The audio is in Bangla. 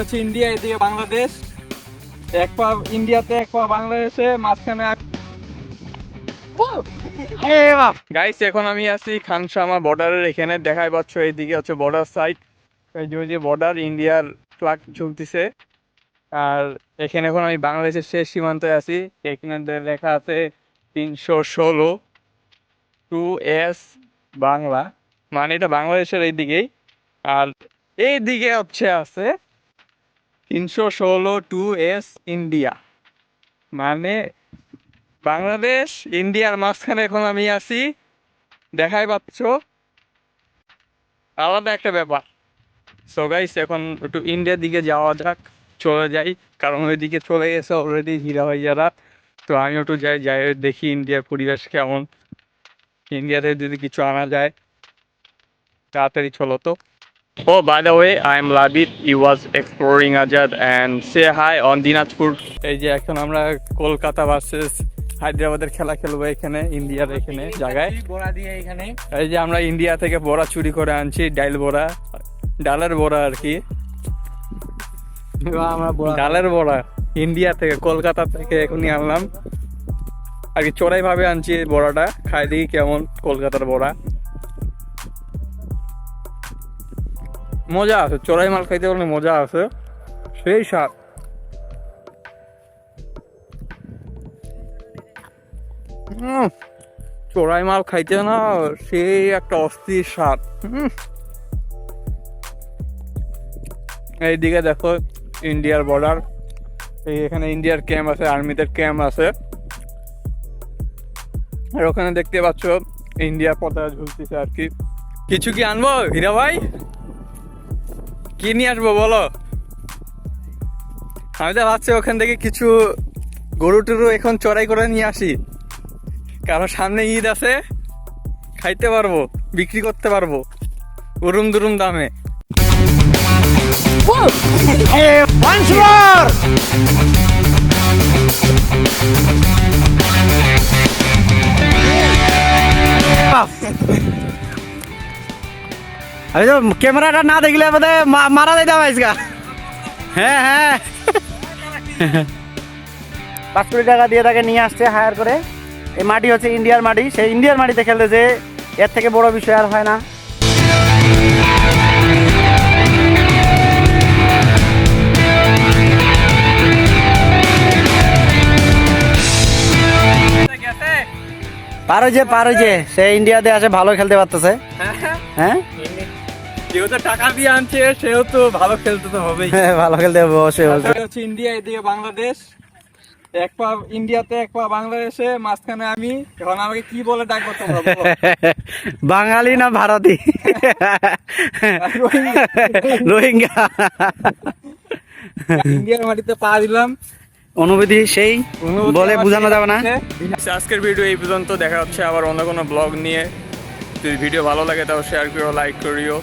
হচ্ছে ইন্ডিয়া এদিকে বাংলাদেশ। এক পা ইন্ডিয়াতে এক পা বাংলাদেশে মাঝখানে গাইস এখন আমি আছি খানসামা বর্ডারের এখানে দেখাই পাচ্ছ এইদিকে হচ্ছে বর্ডার সাইড এই যে বর্ডার ইন্ডিয়ার ঝুলতেছে। আর এখানে এখন আমি বাংলাদেশের শেষ সীমান্তে আছি। এখানে লেখা আছে তিনশো ষোলো টু এস বাংলা। মানে এটা বাংলাদেশের এই দিকেই আর এই দিকে হচ্ছে আছে তিনশো ষোলো টু এস ইন্ডিয়া। মানে বাংলাদেশ, ইন্ডিয়ার মাঝখানে এখন আমি আছি। দেখাই পাচ্ছ? আলাদা একটা ব্যাপার। সো গাইস এখন একটু ইন্ডিয়ার দিকে যাওয়া যাক, চলে যাই। কারণ ওইদিকে চলে গেছে অলরেডি হীরা যারা তো আমি একটু যাই যাই দেখি ইন্ডিয়ার পরিবেশ কেমন। ইন্ডিয়াতে যদি কিছু আনা যায়, তাড়াতাড়ি চলো তো। Oh, by the way, I am Labit. He was exploring Ajad and say hi on Dinajpur. এই যে এখন আমরা কলকাতা ভার্সেস হায়দ্রাবাদের খেলা খেলব এখানে ইন্ডিয়ার এখানে জায়গায় বড়া দিয়ে এখানে এই যে আমরা ইন্ডিয়া থেকে বড়া চুরি করে আনছি ডাইল বড়া ডালের বড়া আর কি আমরা বড়া ডালের বড়া ইন্ডিয়া থেকে কলকাতা থেকে এখনই আনলাম আর কি চোরাই ভাবে আনছি বড়াটা খাই দেখি কেমন কলকাতার বড়া মজা আছে চোরাই মাল খাইতে বললে মজা আছে। সেই স্বাদ। চোরাই মাল খাইতে না, সেই একটা অস্থির স্বাদ। এইদিকে দেখো, ইন্ডিয়ার বর্ডার এই এখানে ইন্ডিয়ার ক্যাম্প আছে আর্মিদের ক্যাম্প আছে। আর ওখানে দেখতে পাচ্ছ ইন্ডিয়ার পতাকা ঝুলতেছে আর কি। কিছু কি আনব, হীরা ভাই? কি নিয়ে আসব বলো? আমি তো ভাবছি ওখান থেকে কিছু গরু টরু এখন চড়াই করে নিয়ে আসি। কারও সামনে ঈদ আছে খাইতে পারব বিক্রি করতে পারব উরুম দুরুম দামে। Once more আমি তো ক্যামেরাটা না দেখলে বোধ মারা যাইতাম আজকা। হ্যাঁ হ্যাঁ। পাঁচ কোটি টাকা দিয়ে তাকে নিয়ে আসছে হায়ার করে। এই মাটি হচ্ছে ইন্ডিয়ার মাটি। সেই ইন্ডিয়ার মাটিতে খেলতে যে এর থেকে বড় বিষয় আর হয় না। পারো যে পারো যে সে ইন্ডিয়াতে আসে ভালো খেলতে পারতেছে। হ্যাঁ? কেউ তো টাকা দিয়ে আনছে সেও তো ভালো খেলতে তো হবেই। ভালো খেলতে হবে অবশ্যই হচ্ছে ইন্ডিয়া এদিকে বাংলাদেশ। এক পা ইন্ডিয়াতে এক পা বাংলাদেশে মাঝখানে আমি। এখন আমাকে কি বলে ডাকবো তোমরা বাঙালি না ভারতী? রোহিঙ্গা। ইন্ডিয়ার মাটিতে পা দিলাম। অনুভূতি সেই অনুভূতি বলে বোঝানো যাবে না। আজকের ভিডিও এই পর্যন্ত দেখা হচ্ছে আবার অন্য কোনো ব্লগ নিয়ে। যদি ভিডিও ভালো লাগে তাও শেয়ার করো লাইক করিও।